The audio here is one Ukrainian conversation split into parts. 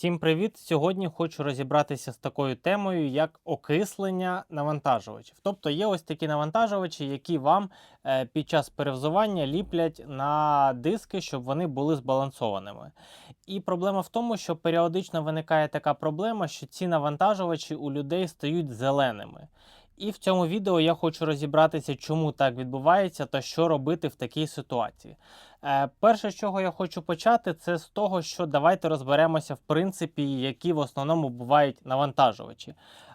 Всім привіт! Сьогодні хочу розібратися з такою темою, як окислення навантажувачів. Тобто є ось такі навантажувачі, які вам е, під час перевзування ліплять на диски, щоб вони були збалансованими. І проблема в тому, що періодично виникає така проблема, що ці навантажувачі у людей стають зеленими. І в цьому відео я хочу розібратися, чому так відбувається та що робити в такій ситуації. Е, перше, з чого я хочу почати, це з того, що давайте розберемося, в принципі, які в основному бувають навантажувачі.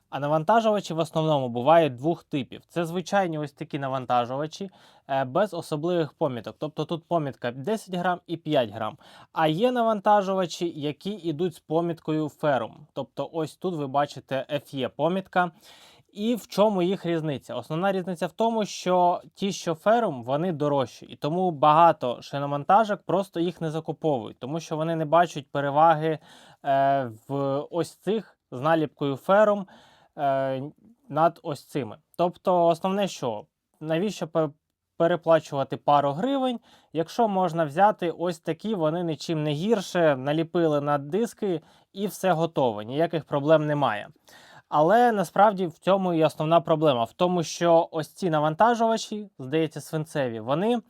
А навантажувачі в основному бувають двох типів: це звичайні ось такі навантажувачі е, без особливих поміток. Тобто тут помітка 10 грам і 5 грам. А є навантажувачі, які йдуть з поміткою ферум. Тобто, ось тут ви бачите FE помітка. І в чому їх різниця? Основна різниця в тому, що ті, що ферум, вони дорожчі, і тому багато шиномонтажок просто їх не закуповують, тому що вони не бачать переваги е, в ось цих з наліпкою ферум е, над ось цими. Тобто, основне, що навіщо переплачувати пару гривень, якщо можна взяти ось такі, вони нічим не гірше, наліпили на диски і все готово, ніяких проблем немає. Але насправді в цьому і основна проблема в тому, що ось ці навантажувачі, здається, свинцеві, вони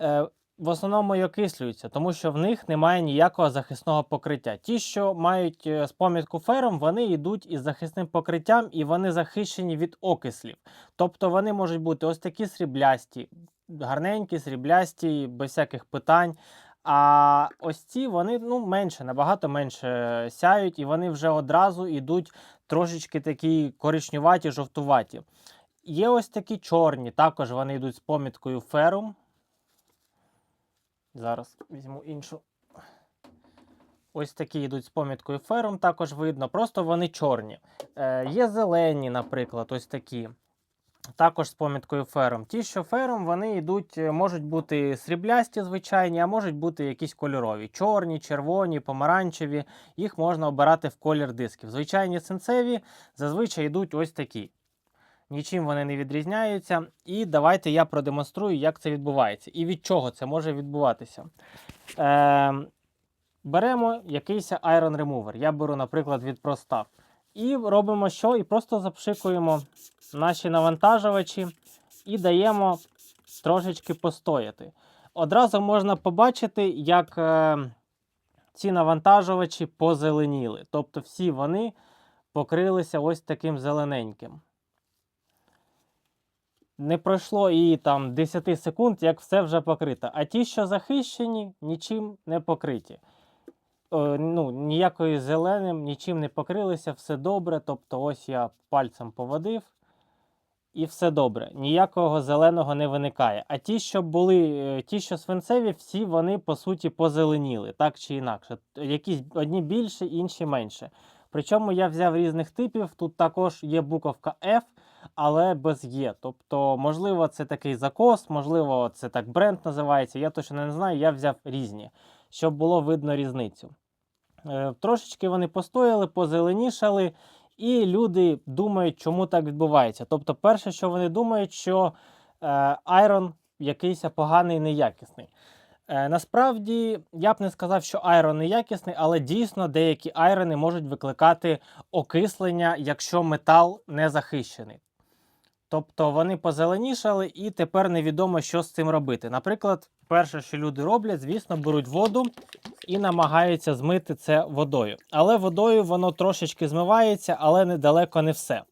е, в основному і окислюються, тому що в них немає ніякого захисного покриття. Ті, що мають е, з помітку фером, вони йдуть із захисним покриттям і вони захищені від окислів. Тобто вони можуть бути ось такі сріблясті, гарненькі, сріблясті, без всяких питань. А ось ці вони ну, менше, набагато менше сяють, і вони вже одразу йдуть трошечки такі коричнюваті, жовтуваті. Є ось такі чорні, також вони йдуть з поміткою ферум. Зараз візьму іншу. Ось такі йдуть з поміткою ферум, також видно. Просто вони чорні. Е, є зелені, наприклад, ось такі. Також з поміткою фером. Ті, що фером, вони йдуть, е, можуть бути сріблясті, звичайні, а можуть бути якісь кольорові. Чорні, червоні, помаранчеві. Їх можна обирати в колір дисків. Звичайні синцеві зазвичай йдуть ось такі. Нічим вони не відрізняються. І давайте я продемонструю, як це відбувається і від чого це може відбуватися. Е, беремо якийсь Iron Remover. Я беру, наприклад, від Простав. І робимо що? І просто запшикуємо наші навантажувачі і даємо трошечки постояти. Одразу можна побачити, як е, ці навантажувачі позеленіли. Тобто всі вони покрилися ось таким зелененьким. Не пройшло і там 10 секунд, як все вже покрито. А ті, що захищені, нічим не покриті. Е, ну, ніякою зеленим, нічим не покрилися, все добре. Тобто, ось я пальцем поводив, і все добре. Ніякого зеленого не виникає. А ті, що були, е, ті, що свинцеві, всі вони по суті позеленіли, так чи інакше. Якісь одні більше, інші менше. Причому я взяв різних типів. Тут також є буковка F, але без Є. Тобто, можливо, це такий закос, можливо, це так бренд називається. Я точно не знаю. Я взяв різні, щоб було видно різницю. Е, Трошечки вони постояли, позеленішали, і люди думають, чому так відбувається. Тобто, перше, що вони думають, що е, айрон якийсь поганий, неякісний. Е, насправді, я б не сказав, що айрон неякісний, але дійсно деякі айрони можуть викликати окислення, якщо метал не захищений. Тобто вони позеленішали, і тепер невідомо, що з цим робити. Наприклад, перше, що люди роблять, звісно, беруть воду і намагаються змити це водою. Але водою воно трошечки змивається, але недалеко не все.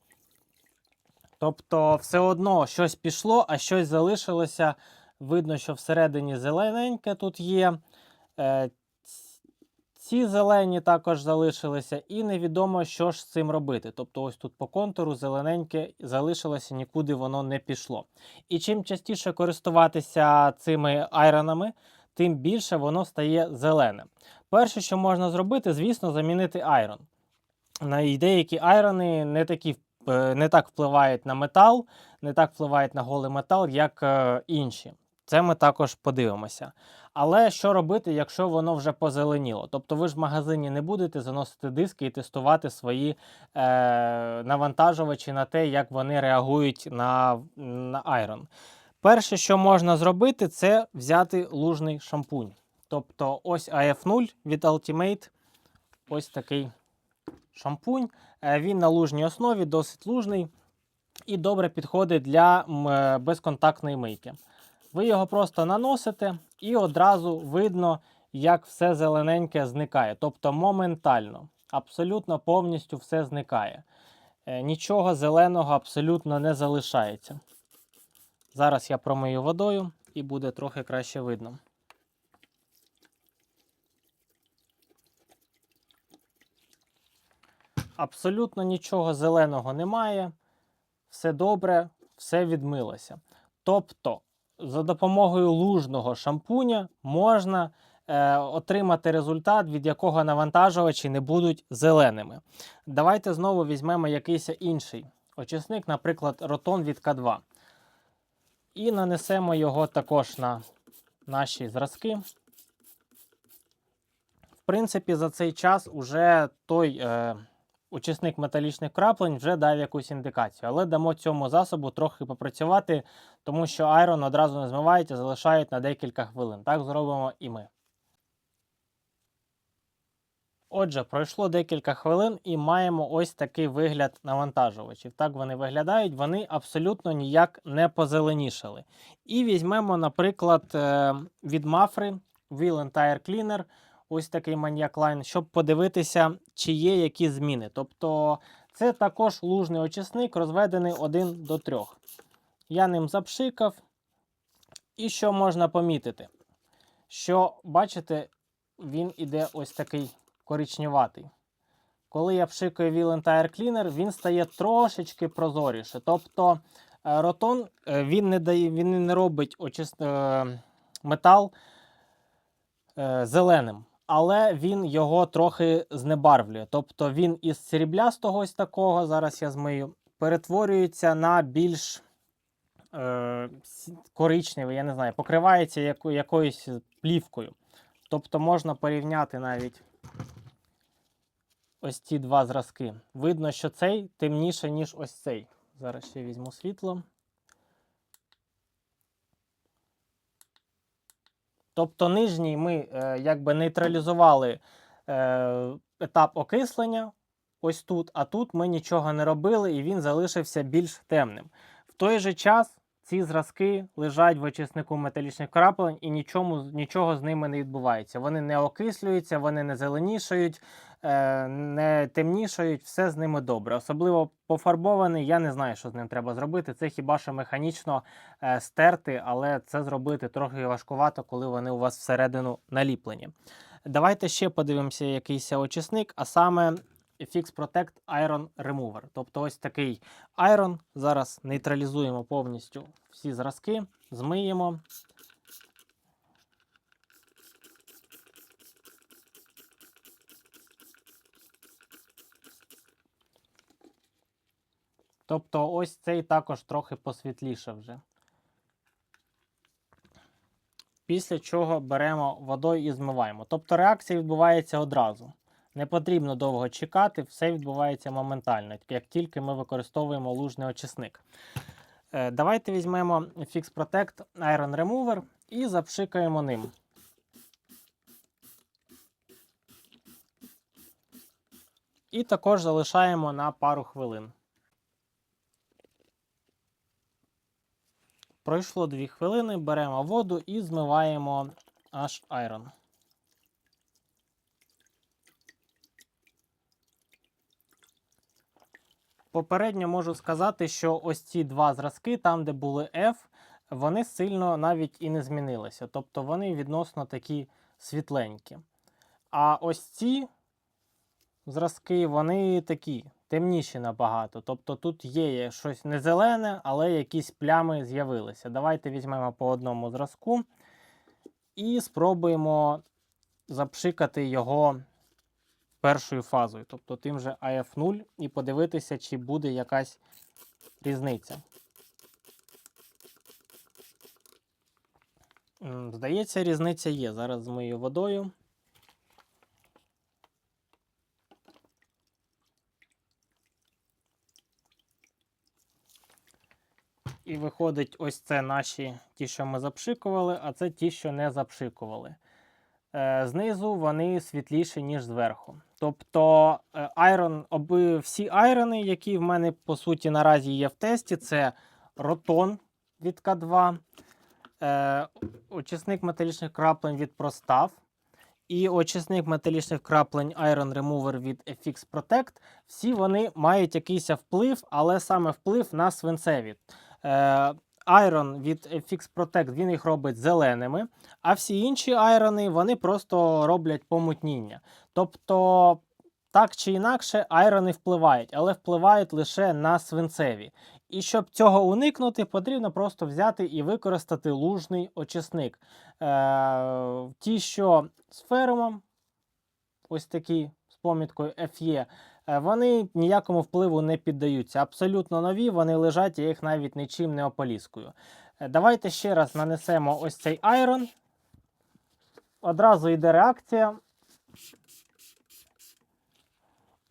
Тобто, все одно щось пішло, а щось залишилося. Видно, що всередині зелененьке тут є. Ці зелені також залишилися, і невідомо, що ж з цим робити. Тобто, ось тут по контуру зелененьке залишилося, нікуди воно не пішло. І чим частіше користуватися цими айронами, тим більше воно стає зеленим. Перше, що можна зробити, звісно, замінити айрон. На деякі айрони не такі е, не так впливають на метал, не так впливають на голий метал, як е, інші. Це ми також подивимося. Але що робити, якщо воно вже позеленіло? Тобто ви ж в магазині не будете заносити диски і тестувати свої е, навантажувачі на те, як вони реагують на, на айрон. Перше, що можна зробити, це взяти лужний шампунь. Тобто ось AF0 від Ultimate. ось такий шампунь. Е, Він на лужній основі, досить лужний і добре підходить для е, безконтактної мийки. Ви його просто наносите і одразу видно, як все зелененьке зникає. Тобто моментально, абсолютно повністю все зникає. Е, Нічого зеленого абсолютно не залишається. Зараз я промию водою і буде трохи краще видно. Абсолютно нічого зеленого немає. Все добре, все відмилося. Тобто, за допомогою лужного шампуня можна е, отримати результат, від якого навантажувачі не будуть зеленими. Давайте знову візьмемо якийсь інший очисник, наприклад, ротон від К2. І нанесемо його також на наші зразки. В принципі, за цей час уже той е, очисник металічних краплень вже дав якусь індикацію. Але дамо цьому засобу трохи попрацювати, тому що айрон одразу не змивають, а залишають на декілька хвилин. Так зробимо і ми. Отже, пройшло декілька хвилин і маємо ось такий вигляд навантажувачів. Так вони виглядають, вони абсолютно ніяк не позеленішали. І візьмемо, наприклад, е, від Mafre Wheel and Tire Cleaner, ось такий Maniac Line, щоб подивитися, чи є які зміни. Тобто це також лужний очисник, розведений 1 до 3. Я ним запшикав. І що можна помітити? Що, бачите, він іде ось такий коричневатий. Коли я пшикаю Wheel Tire Cleaner, він стає трошечки прозоріше. Тобто е, ротон е, він не дає, він не робить очис... е, метал зеленим, але він його трохи знебарвлює. Тобто він із сріблястого ось такого, зараз я змию, перетворюється на більш е, коричневий, я не знаю, покривається яко, якоюсь плівкою. Тобто можна порівняти навіть ось ці два зразки. Видно, що цей темніше, ніж ось цей. Зараз ще візьму світло. Тобто нижній ми е, якби нейтралізували е, етап окислення ось тут, а тут ми нічого не робили і він залишився більш темним. В той же час ці зразки лежать в очиснику металічних крапелень і нічому, нічого з ними не відбувається. Вони не окислюються, вони не зеленішають, е, не темнішають, все з ними добре. Особливо пофарбований, я не знаю, що з ним треба зробити. Це хіба що механічно е, стерти, але це зробити трохи важкувато, коли вони у вас всередину наліплені. Давайте ще подивимося якийсь очисник, а саме Fix Protect Iron Remover. Тобто ось такий Iron. Зараз нейтралізуємо повністю всі зразки, змиємо. Тобто ось цей також трохи посвітліше вже. Після чого беремо водою і змиваємо. Тобто реакція відбувається одразу. Не потрібно довго чекати, все відбувається моментально, як тільки ми використовуємо лужний очисник. Е, Давайте візьмемо Fix Protect Iron Remover і запшикаємо ним. І також залишаємо на пару хвилин. Пройшло 2 хвилини, беремо воду і змиваємо аж Iron. Попередньо можу сказати, що ось ці два зразки, там, де були F, вони сильно навіть і не змінилися. Тобто вони відносно такі світленькі. А ось ці зразки, вони такі темніші набагато. Тобто тут є щось не зелене, але якісь плями з'явилися. Давайте візьмемо по одному зразку і спробуємо запшикати його першою фазою, тобто тим же AF0, і подивитися, чи буде якась різниця. Здається, різниця є. Зараз змию водою. І виходить, ось це наші ті, що ми запшикували, а це ті, що не запшикували. Е, знизу вони світліші, ніж зверху. Тобто е, айрон, оби, всі айрони, які в мене по суті наразі є в тесті, це ротон від К2, е, очисник металічних краплень від Простав і очисник металічних краплень Iron Remover від FX Protect. Всі вони мають якийсь вплив, але саме вплив на свинцеві. Е, Iron від FX Protect він їх робить зеленими, а всі інші айрони вони просто роблять помутніння. Тобто, так чи інакше, айрони впливають, але впливають лише на свинцеві. І щоб цього уникнути, потрібно просто взяти і використати лужний очисник. Е, ті, що з ферумом, ось такі з поміткою FE, вони ніякому впливу не піддаються. Абсолютно нові, вони лежать, я їх навіть нічим не ополіскую. Е, Давайте ще раз нанесемо ось цей айрон. Одразу йде реакція.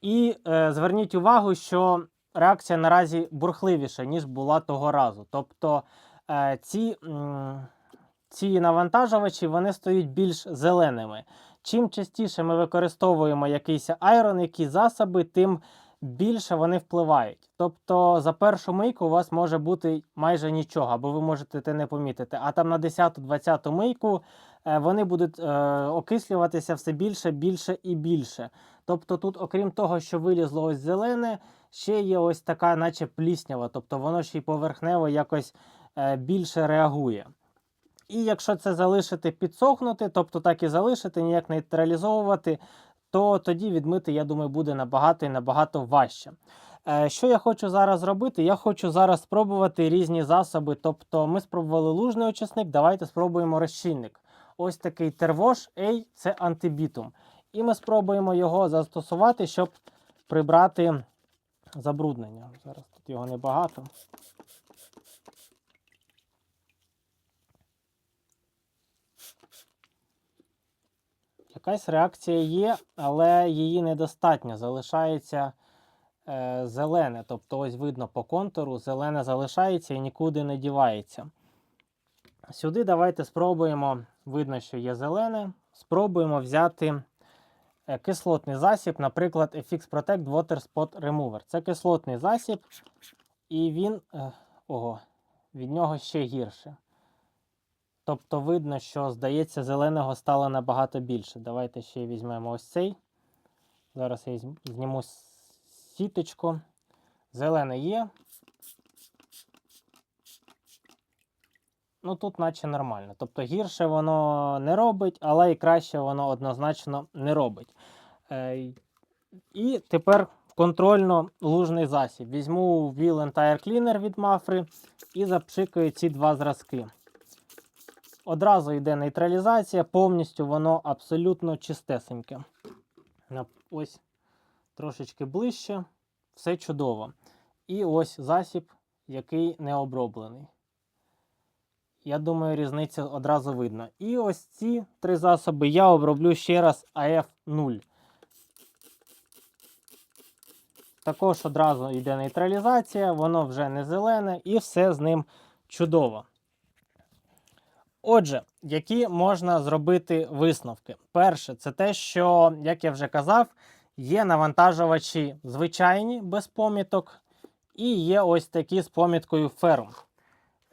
І е, зверніть увагу, що реакція наразі бурхливіша, ніж була того разу. Тобто е, ці, м, ці навантажувачі вони стають більш зеленими. Чим частіше ми використовуємо якийсь айрон, які засоби, тим більше вони впливають. Тобто за першу мийку у вас може бути майже нічого, або ви можете це не помітити. А там на 10-20 мийку е, вони будуть е, окислюватися все більше, більше і більше. Тобто тут, окрім того, що вилізло ось зелене, ще є ось така, наче пліснява, тобто воно ще й поверхнево якось е, більше реагує. І якщо це залишити підсохнути, тобто так і залишити, ніяк нейтралізовувати, то тоді відмити, я думаю, буде набагато і набагато важче. Е, Що я хочу зараз зробити? Я хочу зараз спробувати різні засоби. Тобто ми спробували лужний очисник, давайте спробуємо розчинник. Ось такий тервош A це антибітум. І ми спробуємо його застосувати, щоб прибрати забруднення. Зараз тут його небагато. Якась реакція є, але її недостатньо. Залишається е, зелене. Тобто, ось видно по контуру, зелене залишається і нікуди не дівається. Сюди давайте спробуємо, видно, що є зелене. Спробуємо взяти е, кислотний засіб, наприклад, FX Protect Water Spot Remover. Це кислотний засіб, і він е, ого, від нього ще гірше. Тобто видно, що, здається, зеленого стало набагато більше. Давайте ще візьмемо ось цей. Зараз я зніму сіточку. Зелене є. Ну тут наче нормально. Тобто гірше воно не робить, але і краще воно однозначно не робить. Е, і тепер контрольно-лужний засіб. Візьму Wheel Entire Cleaner від Mafre і запшикаю ці два зразки. Одразу йде нейтралізація, повністю воно абсолютно чистесеньке. Ось трошечки ближче, все чудово. І ось засіб, який не оброблений. Я думаю, різниця одразу видно. І ось ці три засоби я оброблю ще раз АФ0. Також одразу йде нейтралізація, воно вже не зелене і все з ним чудово. Отже, які можна зробити висновки? Перше, це те, що, як я вже казав, є навантажувачі звичайні без поміток, і є ось такі з поміткою ферм.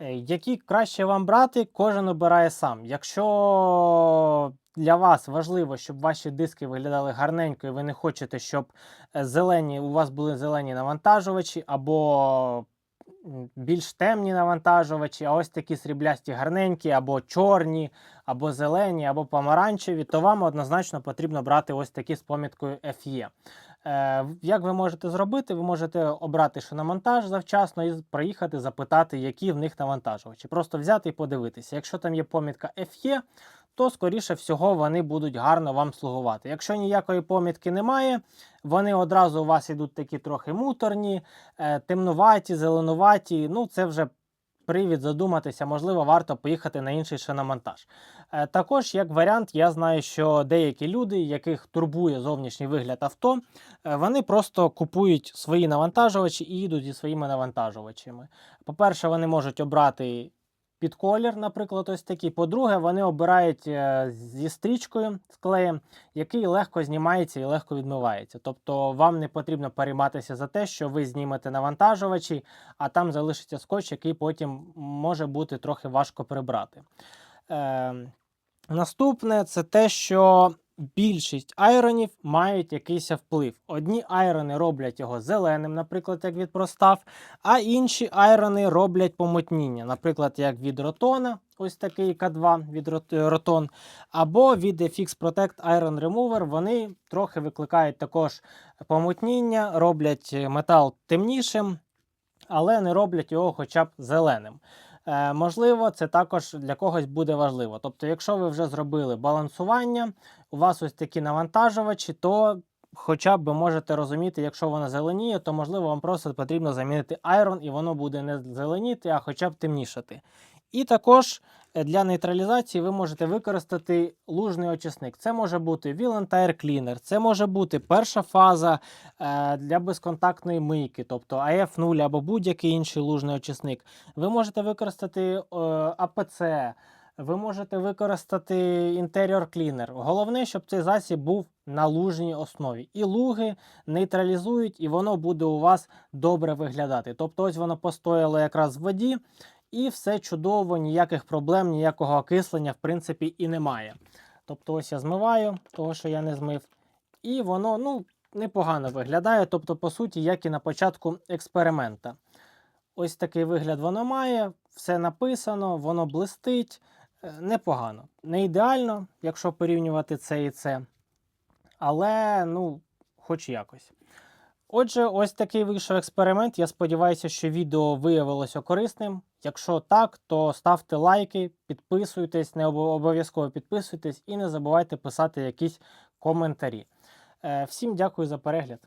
Е, Які краще вам брати, кожен обирає сам. Якщо для вас важливо, щоб ваші диски виглядали гарненько, і ви не хочете, щоб е, зелені, у вас були зелені навантажувачі або більш темні навантажувачі, а ось такі сріблясті гарненькі, або чорні, або зелені, або помаранчеві, то вам однозначно потрібно брати ось такі з поміткою FE. Е, Як ви можете зробити? Ви можете обрати шиномонтаж завчасно і проїхати запитати, які в них навантажувачі. Просто взяти і подивитися. Якщо там є помітка FE, то скоріше всього вони будуть гарно вам слугувати. Якщо ніякої помітки немає, вони одразу у вас йдуть такі трохи муторні, е, темнуваті, зеленуваті. Ну, це вже привід задуматися, можливо, варто поїхати на інший шиномонтаж. Е, Також, як варіант, я знаю, що деякі люди, яких турбує зовнішній вигляд авто, е, вони просто купують свої навантажувачі і їдуть зі своїми навантажувачами. По-перше, вони можуть обрати під колір, наприклад, ось такі. По-друге, вони обирають е, зі стрічкою з клеєм, який легко знімається і легко відмивається. Тобто вам не потрібно перейматися за те, що ви знімете навантажувачі, а там залишиться скотч, який потім може бути трохи важко прибрати. Е, наступне це те, що більшість айронів мають якийсь вплив. Одні айрони роблять його зеленим, наприклад, як від простав, а інші айрони роблять помутніння, наприклад, як від ротона, ось такий К2 від е, ротон, або від FX Protect Iron Remover. Вони трохи викликають також помутніння, роблять метал темнішим, але не роблять його хоча б зеленим. Е, можливо, це також для когось буде важливо. Тобто, якщо ви вже зробили балансування, у вас ось такі навантажувачі, то хоча б можете розуміти, якщо воно зеленіє, то можливо вам просто потрібно замінити айрон, і воно буде не зеленіти, а хоча б темнішати. І також е, для нейтралізації ви можете використати лужний очисник. Це може бути Wheel Tire Cleaner, це може бути перша фаза е, для безконтактної мийки, тобто AF0 або будь-який інший лужний очисник. Ви можете використати е, АПЦ, ви можете використати Interior Cleaner. Головне, щоб цей засіб був на лужній основі. І луги нейтралізують, і воно буде у вас добре виглядати. Тобто, ось воно постояло якраз в воді, і все чудово, ніяких проблем, ніякого окислення, в принципі, і немає. Тобто, ось я змиваю, того, що я не змив, і воно ну, непогано виглядає. Тобто, по суті, як і на початку експеримента. Ось такий вигляд воно має, все написано, воно блистить. Е, Непогано. Не ідеально, якщо порівнювати це і це. Але, ну, хоч якось. Отже, ось такий вийшов експеримент. Я сподіваюся, що відео виявилося корисним. Якщо так, то ставте лайки, підписуйтесь, не обов'язково підписуйтесь і не забувайте писати якісь коментарі. Е, Всім дякую за перегляд.